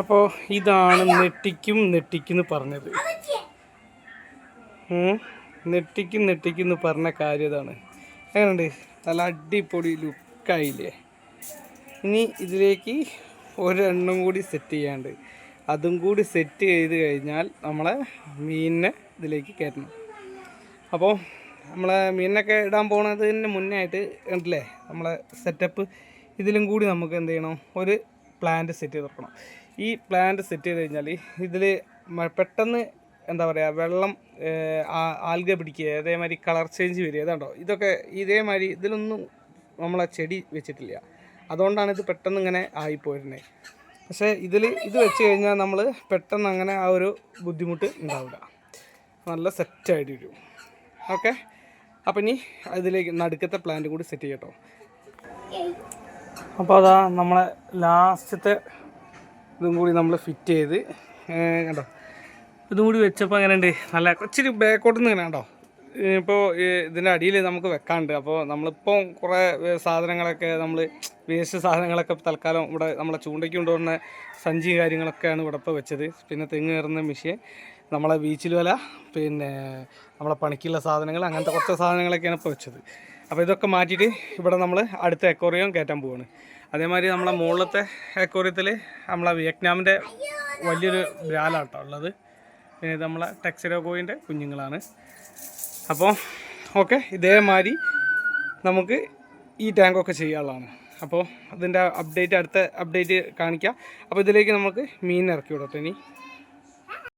അപ്പോൾ ഇതാണ് നെട്ടിക്കും നെട്ടിക്കുന്ന് പറഞ്ഞത്. നെട്ടിക്കും നെട്ടിക്കുന്ന് പറഞ്ഞ കാര്യം ഇതാണ്. എങ്ങനെയുണ്ട്? നല്ല അടിപൊളി ലുക്കായില്ലേ? ഇനി ഇതിലേക്ക് ഒരെണ്ണം കൂടി സെറ്റ് ചെയ്യാണ്ട് അതും കൂടി സെറ്റ് ചെയ്ത് കഴിഞ്ഞാൽ നമ്മളെ മീനിനെ ഇതിലേക്ക് കയറ്റണം. അപ്പോൾ നമ്മളെ മീനിനൊക്കെ ഇടാൻ പോണതിന് മുന്നേ ആയിട്ട് ഉണ്ടല്ലേ നമ്മളെ സെറ്റപ്പ് ഇതിലും കൂടി നമുക്ക് എന്ത് ചെയ്യണം? ഒരു പ്ലാന്റ് സെറ്റ് ചെയ്ത് വെക്കണം. ഈ പ്ലാന്റ് സെറ്റ് ചെയ്ത് കഴിഞ്ഞാൽ ഇതിൽ പെട്ടെന്ന് എന്താ പറയുക വെള്ളം ആൽഗ പിടിക്കുക അതേമാതിരി കളർ ചേഞ്ച് വരിക ഇതാണ്ടോ? ഇതൊക്കെ ഇതേമാതിരി ഇതിലൊന്നും നമ്മളെ ചെടി വെച്ചിട്ടില്ല. അതുകൊണ്ടാണ് ഇത് പെട്ടെന്ന് ഇങ്ങനെ ആയിപ്പോയിരുന്നത് പക്ഷേ ഇതിൽ ഇത് വെച്ച് കഴിഞ്ഞാൽ നമ്മൾ പെട്ടെന്ന് അങ്ങനെ ആ ഒരു ബുദ്ധിമുട്ട് ഉണ്ടാവില്ല. നല്ല സെറ്റായിട്ട് വരും. ഓക്കെ? അപ്പം ഇനി അതിലേക്ക് നടുക്കത്തെ പ്ലാന്റ് കൂടി സെറ്റ് ചെയ്യട്ടോ. അപ്പോൾ അതാ നമ്മളെ ലാസ്റ്റത്തെ ഇതും കൂടി നമ്മൾ ഫിറ്റ് ചെയ്ത് കണ്ടോ? ഇതും കൂടി വെച്ചപ്പോൾ അങ്ങനെ ഉണ്ട് നല്ല ഇച്ചിരി ബാക്കോട്ട് നിന്ന് കണ്ടോ? ഇപ്പോൾ ഇതിന്റെ അടിയിൽ നമുക്ക് വെക്കാണ്ട് അപ്പോൾ നമ്മളിപ്പോൾ കുറേ സാധനങ്ങളൊക്കെ നമ്മൾ വേസ്റ്റ് സാധനങ്ങളൊക്കെ തൽക്കാലം ഇവിടെ നമ്മളെ ചൂണ്ടയ്ക്ക് കൊണ്ടുവരുന്ന സഞ്ചി കാര്യങ്ങളൊക്കെയാണ് ഇവിടെ ഇപ്പോൾ വെച്ചത്. പിന്നെ തെങ്ങ് കയറുന്ന മെഷീൻ നമ്മളെ ബീച്ചിൽ വല പിന്നെ നമ്മളെ പണിക്കുള്ള സാധനങ്ങൾ അങ്ങനത്തെ കുറച്ച് സാധനങ്ങളൊക്കെയാണ് ഇപ്പോൾ വെച്ചത്. അപ്പോൾ ഇതൊക്കെ മാറ്റിയിട്ട് ഇവിടെ നമ്മൾ അടുത്ത എക്കോറിയം കയറ്റാൻ പോവാണ്. അതേമാതിരി നമ്മളെ മുകളിലത്തെ ഏക്കോറിയത്തിൽ നമ്മളെ വിയറ്റ്നാമിന്റെ വലിയൊരു ബ്രാലാണ് ബ്രാലാട്ടോ ഉള്ളത്. പിന്നെ ഇത് നമ്മളെ ടെക്സിലോഗോയിന്റെ കുഞ്ഞുങ്ങളാണ്. അപ്പോൾ ഓക്കെ ഇതേമാതിരി നമുക്ക് ഈ ടാങ്കൊക്കെ ചെയ്യാനുള്ളതാണ്. അപ്പോൾ അതിന്റെ അപ്ഡേറ്റ് അടുത്ത അപ്ഡേറ്റ് കാണിക്കാം. അപ്പോൾ ഇതിലേക്ക് നമുക്ക് മീൻ ഇറക്കി വിടട്ടെ ഇനി.